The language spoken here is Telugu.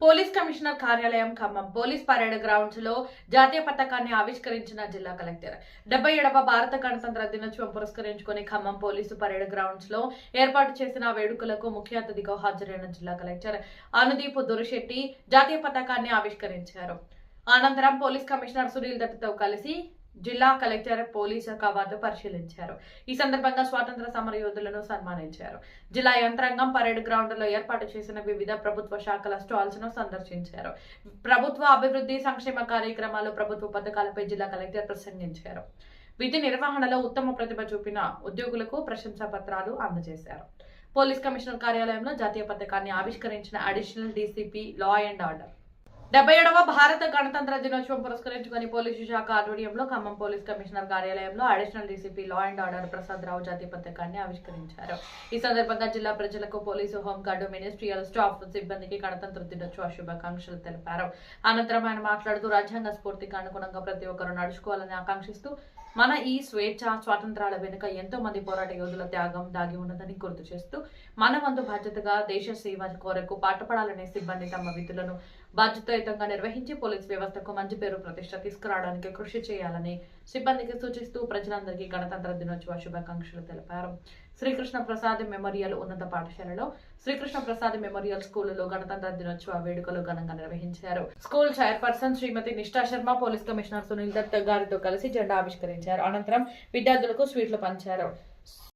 పోలీస్ కమిషనర్ కార్యాలయం ఖమ్మం పోలీస్ పరేడ్ గ్రౌండ్స్లో జాతీయ పతాకాన్ని ఆవిష్కరించిన జిల్లా కలెక్టర్. డెబ్బై ఏడవ భారత గణతంత్ర దినోత్సవం పురస్కరించుకుని ఖమ్మం పోలీసు పరేడ్ గ్రౌండ్స్లో ఏర్పాటు చేసిన వేడుకలకు ముఖ్య అతిథిగా హాజరైన జిల్లా కలెక్టర్ అనుదీప్ దురిశెట్టి జాతీయ పతాకాన్ని ఆవిష్కరించారు. అనంతరం పోలీస్ కమిషనర్ సునీల్ దత్తో కలిసి జిల్లా కలెక్టర్ పోలీసు కవాతు పరిశీలించారు. ఈ సందర్భంగా స్వాతంత్ర సమర యోధులను సన్మానించారు. జిల్లా యంత్రాంగం పరేడ్ గ్రౌండ్లో ఏర్పాటు చేసిన వివిధ ప్రభుత్వ శాఖల స్టాల్స్ను సందర్శించారు. ప్రభుత్వ అభివృద్ధి సంక్షేమ కార్యక్రమాలు ప్రభుత్వ పథకాలపై జిల్లా కలెక్టర్ ప్రసంగించారు. విధి నిర్వహణలో ఉత్తమ ప్రతిభ చూపిన ఉద్యోగులకు ప్రశంసా పత్రాలు అందజేశారు. పోలీస్ కమిషనర్ కార్యాలయంలో జాతీయ పథకాన్ని ఆవిష్కరించిన additional DCP law and order. డెబ్బై ఏడవ భారత గణతంత్ర దినోత్సవం పురస్కరించుకొని పోలీసు శాఖ ఆధ్వర్యంలో ఖమ్మం పోలీస్ కమిషనర్ కార్యాలయంలో additional DCP law and order Prasad Rao జాతీయ పథకాన్ని ఆవిష్కరించారు. ఈ సందర్భంగా జిల్లా ప్రజలకు పోలీసు హోంగార్డు మినిస్ట్రియల్ స్టాఫ్ సిబ్బందికి గణతంత్ర దినోత్సవ శుభాకాంక్షలు తెలిపారు. అనంతరం ఆయన మాట్లాడుతూ రాజ్యాంగ స్ఫూర్తికి అనుగుణంగా ప్రతి ఒక్కరూ నడుచుకోవాలని ఆకాంక్షిస్తూ మన ఈ స్వేచ్ఛ స్వాతంత్రాల వెనుక ఎంతో మంది పోరాట యోధుల త్యాగం దాగి ఉన్నదని గుర్తు చేస్తూ మన వంతు బాధ్యతగా దేశ సేవ కొరకు పాటుపడాలనే సిబ్బంది తమ విధులను బాధ్యత బాధ్యతాయుతంగా నిర్వహించి పోలీస్ వ్యవస్థకు మంచి పేరు ప్రతిష్ట తీసుకురావడానికి కృషి చేయాలని సిబ్బందికి సూచిస్తూ ప్రజలందరికీ గణతంత్ర దినోత్సవ శుభాకాంక్షలు తెలిపారు. శ్రీకృష్ణ ప్రసాద్ మెమోరియల్ ఉన్నత పాఠశాలలో శ్రీకృష్ణ ప్రసాద్ మెమోరియల్ స్కూలులో గణతంత్ర దినోత్సవ వేడుకలు ఘనంగా నిర్వహించారు. School chairperson Shrimati Nishtha Sharma police commissioner Sunil Dutt గారితో కలిసి జెండా ఆవిష్కరించారు. అనంతరం విద్యార్థులకు స్వీట్లు పంచారు.